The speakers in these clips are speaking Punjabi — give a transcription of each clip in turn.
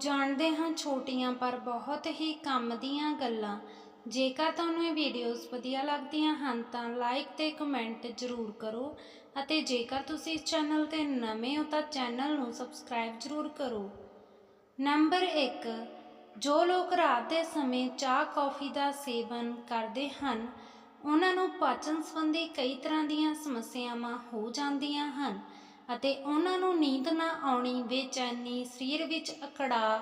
ਜਾਣਦੇ ਹਾਂ ਛੋਟੀਆਂ ਪਰ ਬਹੁਤ ਹੀ ਕੰਮ ਦੀਆਂ ਗੱਲਾਂ। ਜੇਕਰ ਤੁਹਾਨੂੰ ਇਹ ਵੀਡੀਓਜ਼ ਵਧੀਆ ਲੱਗਦੀਆਂ ਹਨ ਤਾਂ ਲਾਈਕ ਤੇ ਕਮੈਂਟ ਜ਼ਰੂਰ ਕਰੋ ਅਤੇ ਜੇਕਰ ਤੁਸੀਂ ਇਸ ਚੈਨਲ ਤੇ ਨਵੇਂ ਹੋ ਤਾਂ ਚੈਨਲ ਨੂੰ ਸਬਸਕ੍ਰਾਈਬ ਜ਼ਰੂਰ ਕਰੋ। ਨੰਬਰ 1 ਜੋ ਲੋਕ ਰਾਤ ਦੇ ਸਮੇਂ ਚਾਹ ਕੌਫੀ ਦਾ ਸੇਵਨ ਕਰਦੇ ਹਨ, ਉਹਨਾਂ ਨੂੰ ਪਾਚਨ ਸੰਬੰਧੀ ਕਈ ਤਰ੍ਹਾਂ ਦੀਆਂ ਸਮੱਸਿਆਵਾਂ ਹੋ ਜਾਂਦੀਆਂ ਹਨ। ਅਤੇ ਉਹਨਾਂ ਨੂੰ ਨੀਂਦ ਨਾ ਆਉਣੀ ਬੇਚੈਨੀ, ਸਰੀਰ ਵਿੱਚ ਅਕੜਾ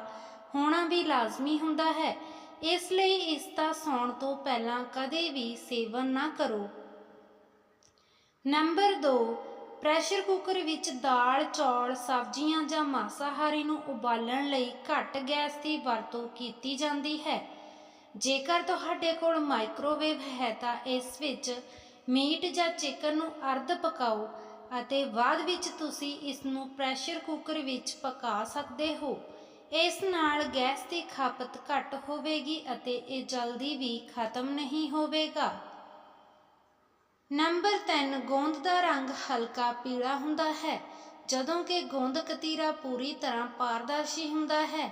ਹੋਣਾ ਵੀ ਲਾਜ਼ਮੀ ਹੁੰਦਾ ਹੈ। ਇਸ ਲਈ ਇਸ ਦਾ ਸੌਣ ਤੋਂ ਪਹਿਲਾਂ ਕਦੇ ਵੀ ਸੇਵਨ ਨਾ ਕਰੋ। ਨੰਬਰ 2 ਪ੍ਰੈਸ਼ਰ ਕੁੱਕਰ ਵਿੱਚ ਦਾਲ, ਚੌਲ, ਸਬਜ਼ੀਆਂ ਜਾਂ ਮਾਸਾਹਾਰੀ ਨੂੰ ਉਬਾਲਣ ਲਈ ਘੱਟ ਗੈਸ ਦੀ ਵਰਤੋਂ ਕੀਤੀ ਜਾਂਦੀ ਹੈ। ਜੇਕਰ ਤੁਹਾਡੇ ਕੋਲ ਮਾਈਕ੍ਰੋਵੇਵ ਹੈ ਤਾਂ ਇਸ ਵਿੱਚ ਮੀਟ ਜਾਂ ਚਿਕਨ ਨੂੰ ਅਰਧ ਪਕਾਓ ਅਤੇ ਬਾਅਦ ਵਿੱਚ ਤੁਸੀਂ ਇਸ ਨੂੰ ਪ੍ਰੈਸ਼ਰ ਕੁੱਕਰ ਵਿੱਚ ਪਕਾ ਸਕਦੇ ਹੋ। ਇਸ ਨਾਲ ਗੈਸ ਦੀ ਖਪਤ ਘੱਟ ਹੋਵੇਗੀ ਅਤੇ ਇਹ ਜਲਦੀ ਵੀ ਖਤਮ ਨਹੀਂ ਹੋਵੇਗਾ। ਨੰਬਰ 3 ਗੋਂਦ ਦਾ ਰੰਗ ਹਲਕਾ ਪੀਲਾ ਹੁੰਦਾ ਹੈ। ਜਦੋਂ ਕਿ ਗੋਂਦ ਕਤੀਰਾ ਪੂਰੀ ਤਰ੍ਹਾਂ ਪਾਰਦਰਸ਼ੀ ਹੁੰਦਾ ਹੈ।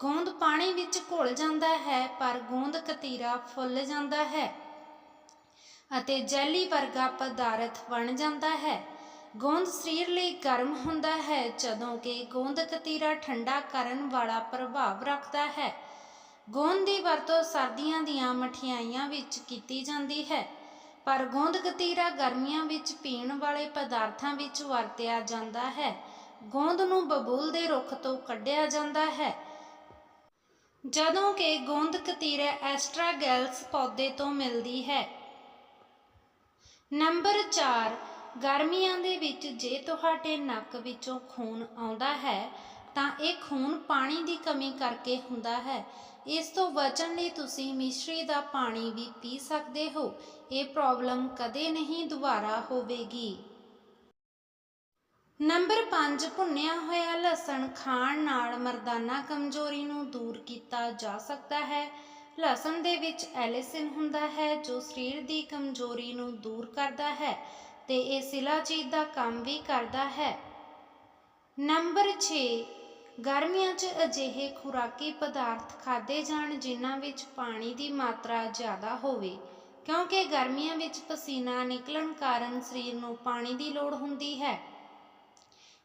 ਗੋਂਦ ਪਾਣੀ ਵਿੱਚ ਘੁਲ ਜਾਂਦਾ ਹੈ, ਪਰ ਗੋਂਦ ਕਤੀਰਾ ਫੁੱਲ ਜਾਂਦਾ ਹੈ ਅਤੇ ਜੈਲੀ ਵਰਗਾ ਪਦਾਰਥ ਬਣ ਜਾਂਦਾ ਹੈ। ਗੋਂਦ ਸਰੀਰ ਲਈ ਗਰਮ ਹੁੰਦਾ ਹੈ, ਜਦੋਂ ਕਿ ਗੋਂਦ ਕਤੀਰਾ ਠੰਡਾ ਕਰਨ ਵਾਲਾ ਪ੍ਰਭਾਵ ਰੱਖਦਾ ਹੈ। ਗੋਂਦ ਦੀ ਵਰਤੋਂ ਸਰਦੀਆਂ ਦੀਆਂ ਮਠਿਆਈਆਂ ਵਿੱਚ ਕੀਤੀ ਜਾਂਦੀ ਹੈ, ਪਰ ਗੋਂਦ ਕਤੀਰਾ ਗਰਮੀਆਂ ਵਿੱਚ ਪੀਣ ਵਾਲੇ ਪਦਾਰਥਾਂ ਵਿੱਚ ਵਰਤਿਆ ਜਾਂਦਾ ਹੈ। ਗੋਂਦ ਨੂੰ ਬਬੂਲ ਦੇ ਰੁੱਖ ਤੋਂ ਕੱਢਿਆ ਜਾਂਦਾ ਹੈ। ਜਦੋਂ ਕਿ ਗੋਂਦ ਕਤੀਰਾ ਐਸਟਰਾਗੈਲਸ ਪੌਦੇ ਤੋਂ ਮਿਲਦੀ ਹੈ। ਨੰਬਰ 4 ਗਰਮੀਆਂ ਦੇ ਵਿੱਚ ਜੇ ਤੁਹਾਡੇ ਨੱਕ ਵਿੱਚੋਂ ਖੂਨ ਆਉਂਦਾ ਹੈ, ਤਾਂ ਇਹ ਖੂਨ ਪਾਣੀ ਦੀ ਕਮੀ ਕਰਕੇ ਹੁੰਦਾ ਹੈ। ਇਸ ਤੋਂ ਬਚਣ ਲਈ ਤੁਸੀਂ ਮਿਸ਼ਰੀ ਦਾ ਪਾਣੀ ਵੀ ਪੀ ਸਕਦੇ ਹੋ। ਇਹ ਪ੍ਰੋਬਲਮ ਕਦੇ ਨਹੀਂ ਦੁਬਾਰਾ ਹੋਵੇਗੀ। ਨੰਬਰ 5 ਭੁੰਨਿਆ ਹੋਇਆ ਲਸਣ ਖਾਣ ਨਾਲ ਮਰਦਾਨਾ ਕਮਜ਼ੋਰੀ ਨੂੰ ਦੂਰ ਕੀਤਾ ਜਾ ਸਕਦਾ ਹੈ। ਲਸਣ ਦੇ ਵਿੱਚ ਐਲਿਸਿਨ ਹੁੰਦਾ ਹੈ, ਜੋ ਸਰੀਰ ਦੀ ਕਮਜ਼ੋਰੀ ਨੂੰ ਦੂਰ ਕਰਦਾ ਹੈ। ਤੇ ਇਹ ਸਿਲਾਜੀਤ ਦਾ ਕੰਮ ਵੀ ਕਰਦਾ ਹੈ। ਨੰਬਰ 6 ਗਰਮੀਆਂ 'ਚ ਅਜਿਹੇ ਖੁਰਾਕੀ ਪਦਾਰਥ ਖਾਦੇ ਜਾਣ ਜਿਨ੍ਹਾਂ ਵਿੱਚ ਪਾਣੀ ਦੀ ਮਾਤਰਾ ਜ਼ਿਆਦਾ ਹੋਵੇ, ਕਿਉਂਕਿ ਗਰਮੀਆਂ ਵਿੱਚ ਪਸੀਨਾ ਨਿਕਲਣ ਕਾਰਨ ਸਰੀਰ ਨੂੰ ਪਾਣੀ ਦੀ ਲੋੜ ਹੁੰਦੀ ਹੈ।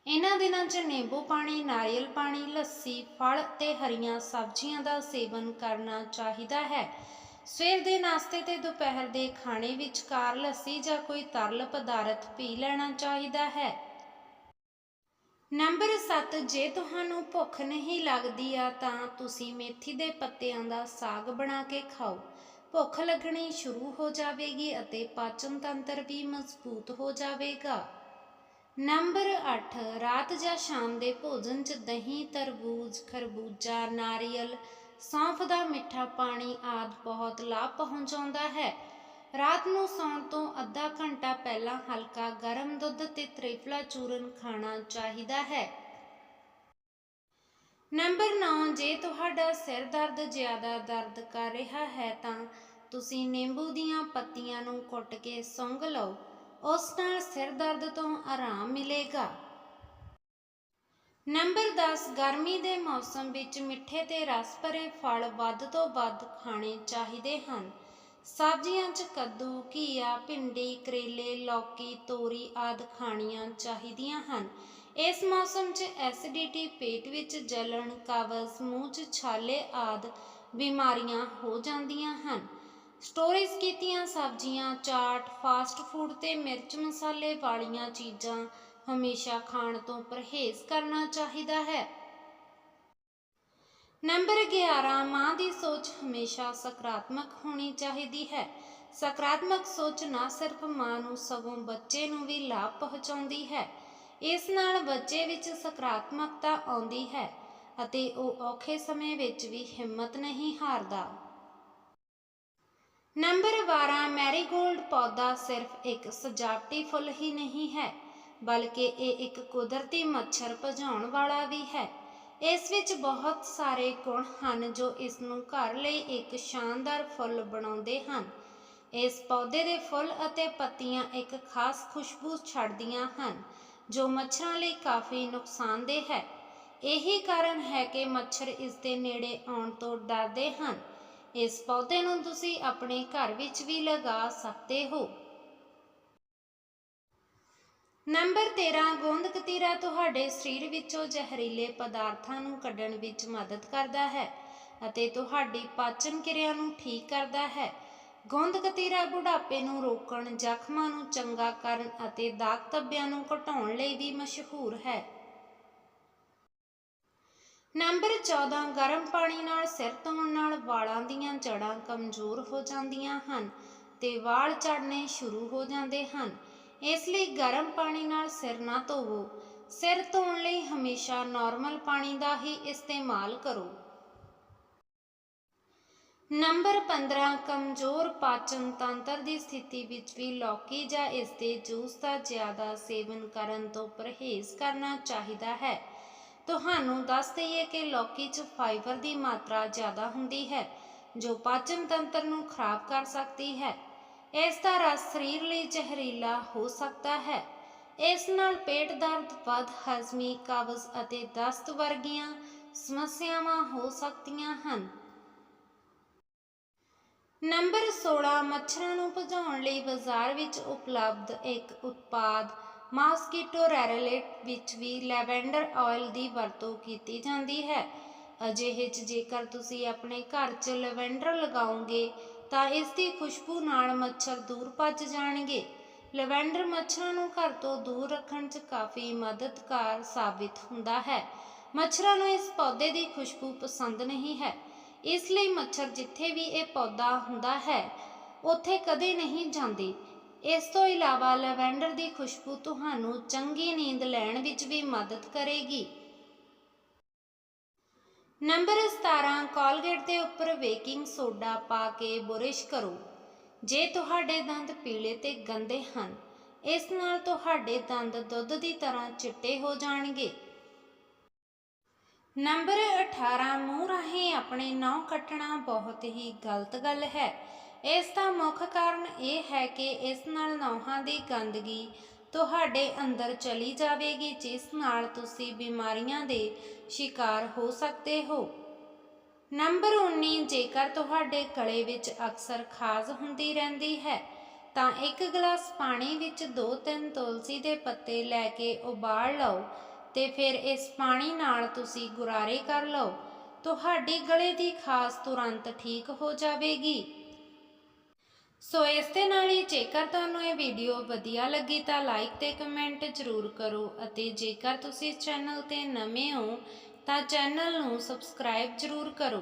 ਇਹਨਾਂ ਦਿਨਾਂ 'ਚ ਨਿੰਬੂ ਪਾਣੀ, ਨਾਰੀਅਲ ਪਾਣੀ, ਲੱਸੀ, ਫਲ ਤੇ ਹਰੀਆਂ ਸਬਜ਼ੀਆਂ ਦਾ ਸੇਵਨ ਕਰਨਾ ਚਾਹੀਦਾ ਹੈ। ਸਵੇਰ ਦੇ ਨਾਸ਼ਤੇ ਤੇ ਦੁਪਹਿਰ ਦੇ ਖਾਣੇ ਵਿੱਚ ਕਾਰ ਲੱਸੀ ਜਾਂ ਕੋਈ ਤਰਲ ਪਦਾਰਥ ਪੀ ਲੈਣਾ ਚਾਹੀਦਾ ਹੈ। ਨੰਬਰ 7 ਜੇ ਤੁਹਾਨੂੰ ਭੁੱਖ ਨਹੀਂ ਲੱਗਦੀ ਆ ਤਾਂ ਤੁਸੀਂ ਮੇਥੀ ਦੇ ਪੱਤਿਆਂ ਦਾ ਸਾਗ ਬਣਾ ਕੇ ਖਾਓ। ਭੁੱਖ ਲੱਗਣੀ ਸ਼ੁਰੂ ਹੋ ਜਾਵੇਗੀ ਅਤੇ ਪਾਚਨ ਤੰਤਰ ਵੀ ਮਜ਼ਬੂਤ ਹੋ ਜਾਵੇਗਾ। ਨੰਬਰ 8 ਰਾਤ ਜਾਂ ਸ਼ਾਮ ਦੇ ਭੋਜਨ 'ਚ ਦਹੀਂ, ਤਰਬੂਜ, ਖਰਬੂਜਾ, ਨਾਰੀਅਲ ਸੌਂਫ ਦਾ ਮਿੱਠਾ ਪਾਣੀ ਆਦ ਬਹੁਤ ਲਾਭ ਪਹੁੰਚਾਉਂਦਾ ਹੈ। ਰਾਤ ਨੂੰ ਸੌਣ ਤੋਂ ਅੱਧਾ ਘੰਟਾ ਪਹਿਲਾਂ ਹਲਕਾ ਗਰਮ ਦੁੱਧ ਤੇ ਤ੍ਰਿਫਲਾ ਚੂਰਨ ਖਾਣਾ ਚਾਹੀਦਾ ਹੈ। ਨੰਬਰ 9 ਜੇ ਤੁਹਾਡਾ ਸਿਰ ਦਰਦ ਜ਼ਿਆਦਾ ਦਰਦ ਕਰ ਰਿਹਾ ਹੈ ਤਾਂ ਤੁਸੀਂ ਨਿੰਬੂ ਦੀਆਂ ਪੱਤੀਆਂ ਨੂੰ ਕੁੱਟ ਕੇ ਸੁੰਘ ਲਓ। ਉਸ ਨਾਲ ਸਿਰ ਦਰਦ ਤੋਂ ਆਰਾਮ ਮਿਲੇਗਾ। ਨੰਬਰ 10 ਗਰਮੀ ਦੇ ਮੌਸਮ ਵਿੱਚ ਮਿੱਠੇ ਤੇ ਰਸ ਭਰੇ ਫਲ ਵੱਧ ਤੋਂ ਵੱਧ ਖਾਣੇ ਚਾਹੀਦੇ ਹਨ। ਸਬਜ਼ੀਆਂ 'ਚ ਕੱਦੂ, ਘੀਆ, ਭਿੰਡੀ, ਕਰੇਲੇ, ਲੌਕੀ, ਤੋਰੀ ਆਦਿ ਖਾਣੀਆਂ ਚਾਹੀਦੀਆਂ ਹਨ। ਇਸ ਮੌਸਮ 'ਚ ਐਸਿਡਿਟੀ, ਪੇਟ ਵਿੱਚ ਜਲਣ ਕਬਜ਼ ਮੂੰਹ 'ਚ ਛਾਲੇ ਆਦਿ ਬਿਮਾਰੀਆਂ ਹੋ ਜਾਂਦੀਆਂ ਹਨ। ਸਟੋਰੇਜ ਕੀਤੀਆਂ ਸਬਜ਼ੀਆਂ, ਚਾਟ, ਫਾਸਟ ਫੂਡ ਤੇ ਮਿਰਚ ਮਸਾਲੇ ਵਾਲੀਆਂ ਚੀਜ਼ਾਂ ਹਮੇਸ਼ਾ ਖਾਣ ਤੋਂ ਪਰਹੇਜ਼ ਕਰਨਾ ਚਾਹੀਦਾ ਹੈ। ਨੰਬਰ 11 ਮਾਂ ਦੀ ਸੋਚ ਹਮੇਸ਼ਾ ਸਕਾਰਾਤਮਕ ਹੋਣੀ ਚਾਹੀਦੀ ਹੈ। ਸਕਾਰਾਤਮਕ ਸੋਚ ਨਾ ਸਿਰਫ ਮਾਂ ਨੂੰ, ਸਗੋਂ ਬੱਚੇ ਨੂੰ ਵੀ ਲਾਭ ਪਹੁੰਚਾਉਂਦੀ ਹੈ। ਇਸ ਨਾਲ ਬੱਚੇ ਵਿੱਚ ਸਕਾਰਾਤਮਕਤਾ ਆਉਂਦੀ ਹੈ ਅਤੇ ਉਹ ਔਖੇ ਸਮੇਂ ਵਿੱਚ ਵੀ ਹਿੰਮਤ ਨਹੀਂ ਹਾਰਦਾ। ਨੰਬਰ 12 ਮੈਰੀਗੋਲਡ ਪੌਦਾ ਸਿਰਫ ਇੱਕ ਸਜਾਵਟੀ ਫੁੱਲ ਹੀ ਨਹੀਂ ਹੈ। ਬਲਕਿ ਇਹ ਇੱਕ ਕੁਦਰਤੀ ਮੱਛਰ ਭਜਾਉਣ ਵਾਲਾ ਵੀ ਹੈ। ਇਸ ਵਿੱਚ ਬਹੁਤ ਸਾਰੇ ਗੁਣ ਹਨ ਜੋ ਇਸ ਨੂੰ ਘਰ ਲਈ ਇੱਕ ਸ਼ਾਨਦਾਰ ਫੁੱਲ ਬਣਾਉਂਦੇ ਹਨ। ਇਸ ਪੌਦੇ ਦੇ ਫੁੱਲ ਅਤੇ ਪੱਤੀਆਂ ਇੱਕ ਖਾਸ ਖੁਸ਼ਬੂ ਛੱਡਦੀਆਂ ਹਨ, ਜੋ ਮੱਛਰਾਂ ਲਈ ਕਾਫੀ ਨੁਕਸਾਨਦੇਹ ਹੈ। ਇਹੀ ਕਾਰਨ ਹੈ ਕਿ ਮੱਛਰ ਇਸ ਦੇ ਨੇੜੇ ਆਉਣ ਤੋਂ ਡਰਦੇ ਹਨ। ਇਸ ਪੌਦੇ ਨੂੰ ਤੁਸੀਂ ਆਪਣੇ ਘਰ ਵਿੱਚ ਵੀ ਲਗਾ ਸਕਦੇ ਹੋ। ਨੰਬਰ 13 ਗੋਂਦ ਕਤੀਰਾ ਤੁਹਾਡੇ ਸਰੀਰ ਵਿੱਚੋਂ ਜ਼ਹਿਰੀਲੇ ਪਦਾਰਥਾਂ ਨੂੰ ਕੱਢਣ ਵਿੱਚ ਮਦਦ ਕਰਦਾ ਹੈ ਅਤੇ ਤੁਹਾਡੀ ਪਾਚਨ ਕਿਰਿਆ ਨੂੰ ਠੀਕ ਕਰਦਾ ਹੈ। ਗੋਂਦ ਕਤੀਰਾ ਬੁਢਾਪੇ ਨੂੰ ਰੋਕਣ, ਜ਼ਖਮਾਂ ਨੂੰ ਚੰਗਾ ਕਰਨ ਅਤੇ ਦਾਗ ਧੱਬਿਆਂ ਨੂੰ ਘਟਾਉਣ ਲਈ ਵੀ ਮਸ਼ਹੂਰ ਹੈ। ਨੰਬਰ 14 ਗਰਮ ਪਾਣੀ ਨਾਲ ਸਿਰ ਧੋਣ ਨਾਲ ਵਾਲਾਂ ਦੀਆਂ ਜੜ੍ਹਾਂ ਕਮਜ਼ੋਰ ਹੋ ਜਾਂਦੀਆਂ ਹਨ ਤੇ ਵਾਲ ਝੜਨੇ ਸ਼ੁਰੂ ਹੋ ਜਾਂਦੇ ਹਨ। ਇਸ ਲਈ ਗਰਮ ਪਾਣੀ ਨਾਲ ਸਿਰ ਨਾ ਧੋਵੋ। ਸਿਰ ਧੋਣ ਲਈ ਹਮੇਸ਼ਾ ਨਾਰਮਲ ਪਾਣੀ ਦਾ ਹੀ ਇਸਤੇਮਾਲ ਕਰੋ। ਨੰਬਰ 15 ਕਮਜ਼ੋਰ ਪਾਚਨ ਤੰਤਰ ਦੀ ਸਥਿਤੀ ਵਿੱਚ ਵੀ ਲੌਕੀ ਜਾਂ ਇਸ ਦੇ ਜੂਸ ਦਾ ਜ਼ਿਆਦਾ ਸੇਵਨ ਕਰਨ ਤੋਂ ਪਰਹੇਜ਼ ਕਰਨਾ ਚਾਹੀਦਾ ਹੈ। ਤੁਹਾਨੂੰ ਦੱਸ ਦਈਏ ਕਿ ਲੌਕੀ 'ਚ ਫਾਈਬਰ ਦੀ ਮਾਤਰਾ ਜ਼ਿਆਦਾ ਹੁੰਦੀ ਹੈ, ਜੋ ਪਾਚਨ ਤੰਤਰ ਨੂੰ ਖਰਾਬ ਕਰ ਸਕਦੀ ਹੈ। ਇਸ ਦਾ ਰਸ ਸਰੀਰ ਲਈ ਜ਼ਹਿਰੀਲਾ ਹੋ ਸਕਦਾ ਹੈ। ਇਸ ਨਾਲ ਪੇਟ ਦਰਦ ਵੱਧ, ਹਜ਼ਮੀ ਕਬਜ਼ ਅਤੇ ਦਸਤ ਵਰਗੀਆਂ ਸਮੱਸਿਆਵਾਂ ਹੋ ਸਕਦੀਆਂ ਹਨ। ਨੰਬਰ 16 ਮੱਛਰਾਂ ਨੂੰ ਭਜਾਉਣ ਲਈ ਬਾਜ਼ਾਰ ਵਿੱਚ ਉਪਲਬਧ ਇੱਕ ਉਤਪਾਦ ਮਾਸਕੀਟੋ ਰੈਰੇਲੇਟ ਵਿੱਚ ਵੀ ਲੈਵੈਂਡਰ ਆਇਲ ਦੀ ਵਰਤੋਂ ਕੀਤੀ ਜਾਂਦੀ ਹੈ। ਅਜਿਹੇ 'ਚ ਜੇਕਰ ਤੁਸੀਂ ਆਪਣੇ ਘਰ 'ਚ ਲੈਵੈਂਡਰ ਲਗਾਓਗੇ ਤਾਂ ਇਸ ਦੀ ਖੁਸ਼ਬੂ ਨਾਲ ਮੱਛਰ ਦੂਰ ਭੱਜ ਜਾਣਗੇ। ਲੈਵੈਂਡਰ ਮੱਛਰਾਂ ਨੂੰ ਘਰ ਤੋਂ ਦੂਰ ਰੱਖਣ 'ਚ ਕਾਫੀ ਮਦਦਗਾਰ ਸਾਬਿਤ ਹੁੰਦਾ ਹੈ। ਮੱਛਰਾਂ ਨੂੰ ਇਸ ਪੌਦੇ ਦੀ ਖੁਸ਼ਬੂ ਪਸੰਦ ਨਹੀਂ ਹੈ। ਇਸ ਲਈ ਮੱਛਰ ਜਿੱਥੇ ਵੀ ਇਹ ਪੌਦਾ ਹੁੰਦਾ ਹੈ, ਉੱਥੇ ਕਦੇ ਨਹੀਂ ਜਾਂਦੇ। ਇਸ ਤੋਂ ਇਲਾਵਾ ਲੈਵੈਂਡਰ ਦੀ ਖੁਸ਼ਬੂ ਤੁਹਾਨੂੰ ਚੰਗੀ ਨੀਂਦ ਲੈਣ ਵਿੱਚ ਵੀ ਮਦਦ ਕਰੇਗੀ। ਨੰਬਰ 17 ਕੋਲਗੇਟ ਦੇ ਉੱਪਰ ਬੇਕਿੰਗ ਸੋਡਾ ਪਾ ਕੇ ਬੁਰਿਸ਼ ਕਰੋ। ਜੇ ਤੁਹਾਡੇ ਦੰਦ ਪੀਲੇ ਤੇ ਗੰਦੇ ਹਨ, ਇਸ ਨਾਲ ਤੁਹਾਡੇ ਦੰਦ ਦੁੱਧ ਦੀ ਤਰ੍ਹਾਂ ਚਿੱਟੇ ਹੋ ਜਾਣਗੇ। ਨੰਬਰ 18 ਮੂੰਹ ਰਾਹੀਂ ਆਪਣੇ ਨਹੁੰ ਕੱਟਣਾ ਬਹੁਤ ਹੀ ਗਲਤ ਗੱਲ ਹੈ। ਇਸ ਦਾ ਮੁੱਖ ਕਾਰਨ ਇਹ ਹੈ ਕਿ ਇਸ ਨਾਲ ਨਹੁੰਾਂ ਦੀ ਗੰਦਗੀ ਤੁਹਾਡੇ ਅੰਦਰ ਚਲੀ ਜਾਵੇਗੀ, ਜਿਸ ਨਾਲ ਤੁਸੀਂ ਬਿਮਾਰੀਆਂ ਦੇ ਸ਼ਿਕਾਰ ਹੋ ਸਕਦੇ ਹੋ। ਨੰਬਰ 19 ਜੇਕਰ ਤੁਹਾਡੇ ਗਲੇ ਵਿੱਚ ਅਕਸਰ ਖਾਜ ਹੁੰਦੀ ਰਹਿੰਦੀ ਹੈ, ਤਾਂ ਇੱਕ ਗਲਾਸ ਪਾਣੀ ਵਿੱਚ 2-3 ਤੁਲਸੀ ਦੇ ਪੱਤੇ ਲੈ ਕੇ ਉਬਾਲ ਲਓ ਤੇ ਫਿਰ ਇਸ ਪਾਣੀ ਨਾਲ ਤੁਸੀਂ ਗੁਰਾਰੇ ਕਰ ਲਓ। ਤੁਹਾਡੀ ਗਲੇ ਦੀ ਖਾਸ ਤੁਰੰਤ ਠੀਕ ਹੋ ਜਾਵੇਗੀ। ਸੋ ਇਸ ਦੇ ਨਾਲ ਹੀ ਜੇਕਰ ਤੁਹਾਨੂੰ ਇਹ ਵੀਡੀਓ ਵਧੀਆ ਲੱਗੀ ਤਾਂ ਲਾਈਕ ਤੇ ਕਮੈਂਟ ਜ਼ਰੂਰ ਕਰੋ ਅਤੇ ਜੇਕਰ ਤੁਸੀਂ ਚੈਨਲ ਤੇ ਨਵੇਂ ਹੋ ਤਾਂ ਚੈਨਲ ਨੂੰ ਸਬਸਕ੍ਰਾਈਬ ਜ਼ਰੂਰ ਕਰੋ।